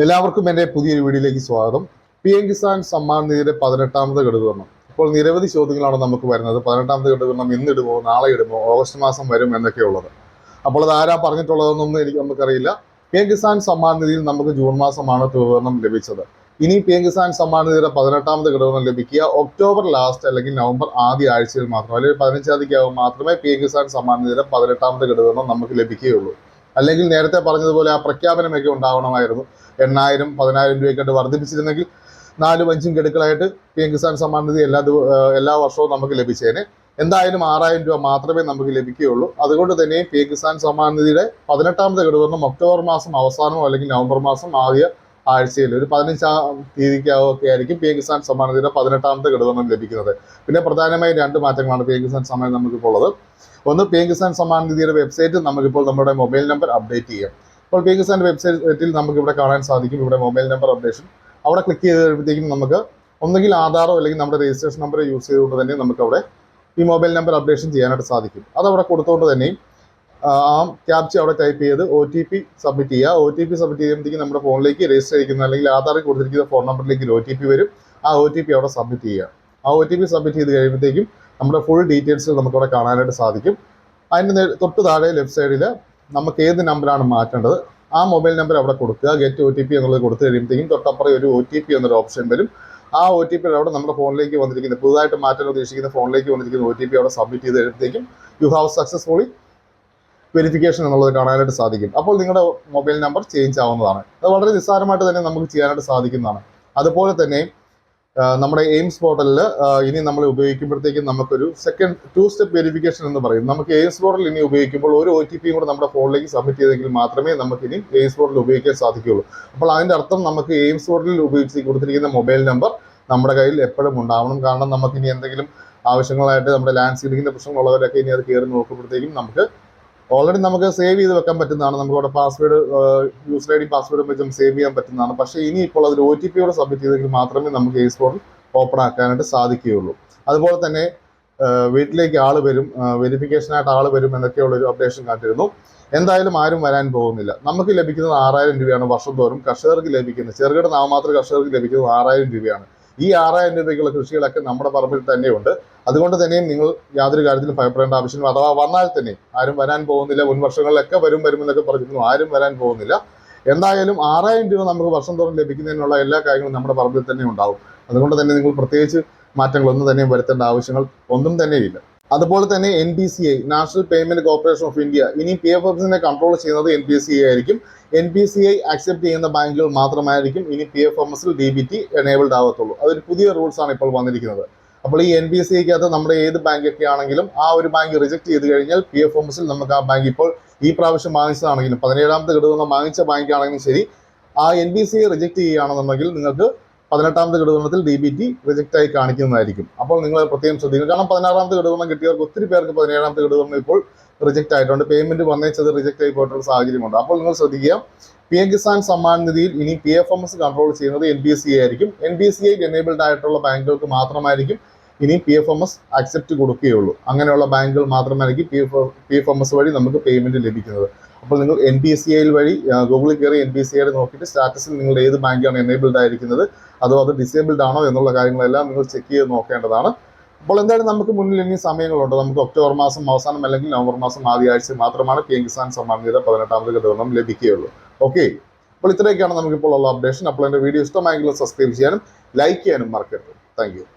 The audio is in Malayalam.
എല്ലാവർക്കും എന്റെ പുതിയൊരു വീഡിയോയിലേക്ക് സ്വാഗതം. പി എം കിസാൻ സമ്മാൻ നിധിയുടെ പതിനെട്ടാമത് ഗഡുവിതരണം ഇപ്പോൾ നിരവധി ചോദ്യങ്ങളാണ് നമുക്ക് വരുന്നത്. പതിനെട്ടാമത് ഘടകം ഇന്ന് ഇടുമോ നാളെ ഇടുമോ ഓഗസ്റ്റ് മാസം വരും എന്നൊക്കെയുള്ളത്. അപ്പോൾ അത് ആരാ പറഞ്ഞിട്ടുള്ളതെന്നൊന്നും എനിക്ക് നമുക്കറിയില്ല. പി എം കിസാൻ സമ്മാൻ നിധിയിൽ നമുക്ക് ജൂൺ മാസമാണ് വിതരണം ലഭിച്ചത്. ഇനി പി എം കിസാൻ സമ്മാൻ നിധിയുടെ പതിനെട്ടാമത് ഘടകം ലഭിക്കുക ഒക്ടോബർ ലാസ്റ്റ് അല്ലെങ്കിൽ നവംബർ ആദ്യ ആഴ്ചയിൽ മാത്രം അല്ലെങ്കിൽ പതിനഞ്ചാം തീയതി മാത്രമേ പി എം കിസാൻ സമ്മാൻ നിധിയുടെ പതിനെട്ടാമത് ഘടകം നമുക്ക് ലഭിക്കുകയുള്ളൂ. അല്ലെങ്കിൽ നേരത്തെ പറഞ്ഞതുപോലെ ആ പ്രഖ്യാപനമൊക്കെ ഉണ്ടാവണമായിരുന്നു. എണ്ണായിരം പതിനായിരം രൂപയ്ക്കായിട്ട് വർദ്ധിപ്പിച്ചിരുന്നെങ്കിൽ നാലും അഞ്ചും ഗഡുക്കളായിട്ട് പി എം കിസാൻ സമ്മാൻ നിധി എല്ലാ എല്ലാ വർഷവും നമുക്ക് ലഭിച്ചേനെ. എന്തായാലും ആറായിരം രൂപ മാത്രമേ നമുക്ക് ലഭിക്കുകയുള്ളൂ. അതുകൊണ്ട് തന്നെ പി എം കിസാൻ സമ്മാൻ നിധിയുടെ പതിനെട്ടാമത്തെ ഗഡുവർണം ഒക്ടോബർ മാസം അവസാനമോ അല്ലെങ്കിൽ നവംബർ മാസം ആദ്യ ആഴ്ചയിൽ ഒരു പതിനഞ്ചാം ഒക്കെ ആയിരിക്കും പി എം കിസാൻ സമ്മാൻ നിധിയുടെ പതിനെട്ടാമത്തെ ഗഡുവർണം ലഭിക്കുന്നത്. പിന്നെ പ്രധാനമായും രണ്ട് മാറ്റങ്ങളാണ് പി എം കിസാൻ സമ്മാൻ നമുക്കിപ്പോൾ ഉള്ളത് ഒന്ന് പി എം കിസാൻ സമ്മാൻ നിധിയുടെ വെബ്സൈറ്റ് നമുക്കിപ്പോൾ നമ്മുടെ മൊബൈൽ നമ്പർ അപ്ഡേറ്റ് ചെയ്യാം. ഇപ്പോൾ പി ആൻഡ് വെബ്സൈറ്റിൽ നമുക്ക് ഇവിടെ കാണാൻ സാധിക്കും. ഇവിടെ മൊബൈൽ നമ്പർ അപ്ഡേഷൻ. അവിടെ ക്ലിക്ക് ചെയ്ത് കഴിയുമ്പോഴത്തേക്കും നമുക്ക് ഒന്നുകിൽ ആധാറോ അല്ലെങ്കിൽ നമ്മുടെ രജിസ്ട്രേഷൻ നമ്പർ യൂസ് ചെയ്തുകൊണ്ട് തന്നെ നമുക്ക് അവിടെ ഈ മൊബൈൽ നമ്പർ അപ്ഡേഷൻ ചെയ്യാനായിട്ട് സാധിക്കും. അതവിടെ കൊടുത്തുകൊണ്ട് തന്നെയും ആ ക്യാപ്ച അവിടെ ടൈപ്പ് ചെയ്ത് ഒ ടി പി സബ്മിറ്റ് ചെയ്യുക. ഒ ടി പി സബ്മിറ്റ് ചെയ്യുമ്പോഴത്തേക്കും നമ്മുടെ ഫോണിലേക്ക് രജിസ്റ്റർ ചെയ്യിക്കുന്ന അല്ലെങ്കിൽ ആധാറിൽ കൊടുത്തിരിക്കുന്ന ഫോൺ നമ്പറിലേക്ക് ഒ ടി പി വരും. ആ ഒ ടി പി അവിടെ സബ്മിറ്റ് ചെയ്യുക. ആ ഒ ടി പി സബ്മിറ്റ് ചെയ്ത് കഴിയുമ്പോഴത്തേക്കും നമ്മുടെ ഫുൾ ഡീറ്റെയിൽസ് നമുക്കവിടെ കാണാനായിട്ട് സാധിക്കും. അതിന്റെ തൊട്ട് താഴെ ലെഫ്റ്റ് സൈഡിൽ നമുക്ക് ഏത് നമ്പറാണ് മാറ്റേണ്ടത്? ആ മൊബൈൽ നമ്പർ അവിടെ കൊടുക്കുക. ഗെറ്റ് ഒ ടി പി എന്നുള്ളത് കൊടുത്തു കഴിയുമ്പോഴത്തേക്കും തൊട്ടപ്പുറം ഒരു ഒ ടി പി എന്നൊരു ഓപ്ഷൻ വരും. ആ ഒ ടി പി അവിടെ നമ്മുടെ ഫോണിലേക്ക് വന്നിരിക്കുന്നത് പുതുതായിട്ട് മാറ്റാൻ ഉദ്ദേശിക്കുന്ന ഫോണിലേക്ക് വന്നിരിക്കുന്ന ഒ ടി പി അവിടെ സബ്മിറ്റ് ചെയ്ത് കഴിയുമ്പോഴത്തേക്കും യു ഹാവ് സക്സസ്ഫുള്ളി വെരിഫിക്കേഷൻ എന്നുള്ളത് കാണാനായിട്ട് സാധിക്കും. അപ്പോൾ നിങ്ങളുടെ മൊബൈൽ നമ്പർ ചേഞ്ച് ആവുന്നതാണ്. അത് വളരെ നിസ്സാരമായിട്ട് തന്നെ നമുക്ക് ചെയ്യാനായിട്ട് സാധിക്കുന്നതാണ്. അതുപോലെ തന്നെ നമ്മുടെ എയിംസ് പോർട്ടലിൽ ഇനി നമ്മൾ ഉപയോഗിക്കുമ്പോഴത്തേക്കും നമുക്കൊരു സെക്കൻഡ് ടു സ്റ്റെപ്പ് വെരിഫിക്കേഷൻ എന്ന് പറയും. നമുക്ക് എയിംസ് പോർട്ടൽ ഇനി ഉപയോഗിക്കുമ്പോൾ ഒരു ഒ ടി പിയും കൂടെ നമ്മുടെ ഫോണിലേക്ക് സബ്മിറ്റ് ചെയ്തെങ്കിൽ മാത്രമേ നമുക്ക് ഇനി എയിംസ് പോർട്ടൽ ഉപയോഗിക്കാൻ സാധിക്കുകയുള്ളൂ. അപ്പോൾ അതിന്റെ അർത്ഥം നമുക്ക് എയിംസ് പോർട്ടലിൽ ഉപയോഗിച്ച് കൊടുത്തിരിക്കുന്ന മൊബൈൽ നമ്പർ നമ്മുടെ കയ്യിൽ എപ്പോഴും ഉണ്ടാവണം. കാരണം നമുക്ക് ഇനി എന്തെങ്കിലും ആവശ്യങ്ങളായിട്ട് നമ്മുടെ ലാൻഡ് സീലിങ്ങിന്റെ പ്രശ്നങ്ങളുള്ളവരൊക്കെ ഇനി അത് കയറി നോക്കുമ്പോഴത്തേക്കും നമുക്ക് ഓൾറെഡി നമുക്ക് സേവ് ചെയ്ത് വെക്കാൻ പറ്റുന്നതാണ്. നമുക്ക് അവിടെ password user I D password വെച്ചും സേവ് ചെയ്യാൻ പറ്റുന്നതാണ്. പക്ഷേ ഇനി ഇപ്പോൾ അതിൽ ഒ ടി പിയോടെ സബ്മിറ്റ് ചെയ്തെങ്കിൽ മാത്രമേ നമുക്ക് ഈ സ്പോർട്ടിൽ ഓപ്പൺ ആക്കാനായിട്ട് സാധിക്കുകയുള്ളൂ. അതുപോലെ തന്നെ വീട്ടിലേക്ക് ആൾ വരും വെരിഫിക്കേഷനായിട്ട് ആൾ വരും എന്നൊക്കെയുള്ള ഒരു അപ്ഡേഷൻ കാട്ടിരുന്നു എന്തായാലും ആരും വരാൻ പോകുന്നില്ല. നമുക്ക് ലഭിക്കുന്നത് ആറായിരം രൂപയാണ് വർഷം തോറും കർഷകർക്ക് ലഭിക്കുന്നത്. ചെറുകിട നാമമാത്ര കർഷകർക്ക് ലഭിക്കുന്നത് ആറായിരം രൂപയാണ്. ഈ ആറായിരം രൂപയ്ക്കുള്ള കൃഷികളൊക്കെ നമ്മുടെ പറമ്പിൽ തന്നെയുണ്ട്. അതുകൊണ്ട് തന്നെയും നിങ്ങൾ യാതൊരു കാര്യത്തിലും ഭയപ്പെടേണ്ട ആവശ്യമില്ല. അഥവാ വന്നാൽ തന്നെ ആരും വരാൻ പോകുന്നില്ല മുൻ വർഷങ്ങളിലൊക്കെ വരും വരുമെന്നൊക്കെ പറഞ്ഞിരുന്നു ആരും വരാൻ പോകുന്നില്ല. എന്തായാലും ആറായിരം രൂപ നമുക്ക് വർഷം തോറും ലഭിക്കുന്നതിനുള്ള എല്ലാ കാര്യങ്ങളും നമ്മുടെ പറമ്പിൽ തന്നെ ഉണ്ടാവും. അതുകൊണ്ട് തന്നെ നിങ്ങൾ പ്രത്യേകിച്ച് മാറ്റങ്ങളൊന്നും തന്നെ വരുത്തേണ്ട ആവശ്യങ്ങൾ ഒന്നും തന്നെയില്ല. അതുപോലെ തന്നെ N P C I national payment corporation of India ഇനി പി എഫ് എഫ്സിനെ കൺട്രോൾ ചെയ്യുന്നത് എൻ പി സി ഐ ആയിരിക്കും. N P C I accept ചെയ്യുന്ന ബാങ്കുകൾ മാത്രമായിരിക്കും ഇനി പി എഫ് എം എസിൽ ഡി ബി ടി എനേബിൾഡ് ആവത്തുള്ളൂ. അതൊരു പുതിയ റൂൾസ് ആണ് ഇപ്പോൾ വന്നിരിക്കുന്നത്. അപ്പോൾ ഈ എൻ പി സി ഐക്കകത്ത് നമ്മുടെ ഏത് ബാങ്കൊക്കെ ആണെങ്കിലും ആ ഒരു ബാങ്ക് റിജക്ട് ചെയ്ത് കഴിഞ്ഞാൽ പി എഫ് എം എസിൽ നമുക്ക് ആ ബാങ്ക് ഇപ്പോൾ ഈ പ്രാവശ്യം വാങ്ങിച്ചതാണെങ്കിലും പതിനേഴാമത്തെ ഘടകം വാങ്ങിച്ച ബാങ്ക് ആണെങ്കിലും ശരി ആ എൻ ബി സി റിജക്ട് ചെയ്യുകയാണെന്നുണ്ടെങ്കിൽ നിങ്ങൾക്ക് പതിനെട്ടാമത്തെ ഘടകത്തിൽ ഡി ബി ടി റിജക്റ്റ് ആയി കാണിക്കുന്നതായിരിക്കും. അപ്പോൾ നിങ്ങൾ പ്രത്യേകം ശ്രദ്ധിക്കുക കാരണം പതിനാറാമത്തെ ഘടകം കിട്ടിയവർക്ക് ഒത്തിരി പേർക്ക് പതിനേഴാമത്തെ ഘടകം ഇപ്പോൾ റിജക്റ്റ് ആയിട്ടുണ്ട്. പേയ്മെന്റ് വന്നേച്ചത് റിജക്റ്റ് ആയി പോയിട്ടുള്ള സാഹചര്യമുണ്ട്. അപ്പോൾ നിങ്ങൾ ശ്രദ്ധിക്കുക. പി എം കിസാൻ സമ്മാൻ നിധിയിൽ ഇനി P F M S control ചെയ്യുന്നത് എൻ ബി എസ് സി ആയിരിക്കും. N B S C enabled ആയിട്ടുള്ള ബാങ്കുകൾക്ക് മാത്രമായിരിക്കും ഇനി P F M S accept കൊടുക്കുകയുള്ളൂ. അങ്ങനെയുള്ള ബാങ്കുകൾ മാത്രമായിരിക്കും P F P F M S വഴി നമുക്ക് പേയ്മെന്റ് ലഭിക്കുന്നത്. അപ്പോൾ നിങ്ങൾ എൻ ബി സി ഐയിൽ വഴി ഗൂഗിളിൽ കയറി എൻ ബി സി ഐയുടെ നോക്കിയിട്ട് സ്റ്റാറ്റസിൽ നിങ്ങളുടെ ഏത് ബാങ്കാണ് എനേബിൾഡ് ആയിരിക്കുന്നത് അതോ അത് ഡിസേബിൾഡ് ആണോ എന്നുള്ള കാര്യങ്ങളെല്ലാം നിങ്ങൾ ചെക്ക് ചെയ്ത് നോക്കേണ്ടതാണ്. അപ്പോൾ എന്തായാലും നമുക്ക് മുന്നിൽ ഇനി സമയങ്ങളുണ്ട്. നമുക്ക് ഒക്ടോബർ മാസം അവസാനം അല്ലെങ്കിൽ നവംബർ മാസം ആദ്യ ആഴ്ച മാത്രമാണ് പി എം കിസാൻ സമ്മാൻ നിധി പതിനെട്ടാമത് ഘടകം ലഭിക്കുകയുള്ളൂ. ഓക്കെ അപ്പോൾ ഇത്രയൊക്കെയാണ് നമുക്കിപ്പോൾ ഉള്ള അപ്ഡേഷൻ അപ്പോൾ എന്റെ വീഡിയോ ഇഷ്ടമായെങ്കിൽ സബ്സ്ക്രൈബ് ചെയ്യാനും ലൈക്ക് ചെയ്യാനും മറക്കരുത്. താങ്ക്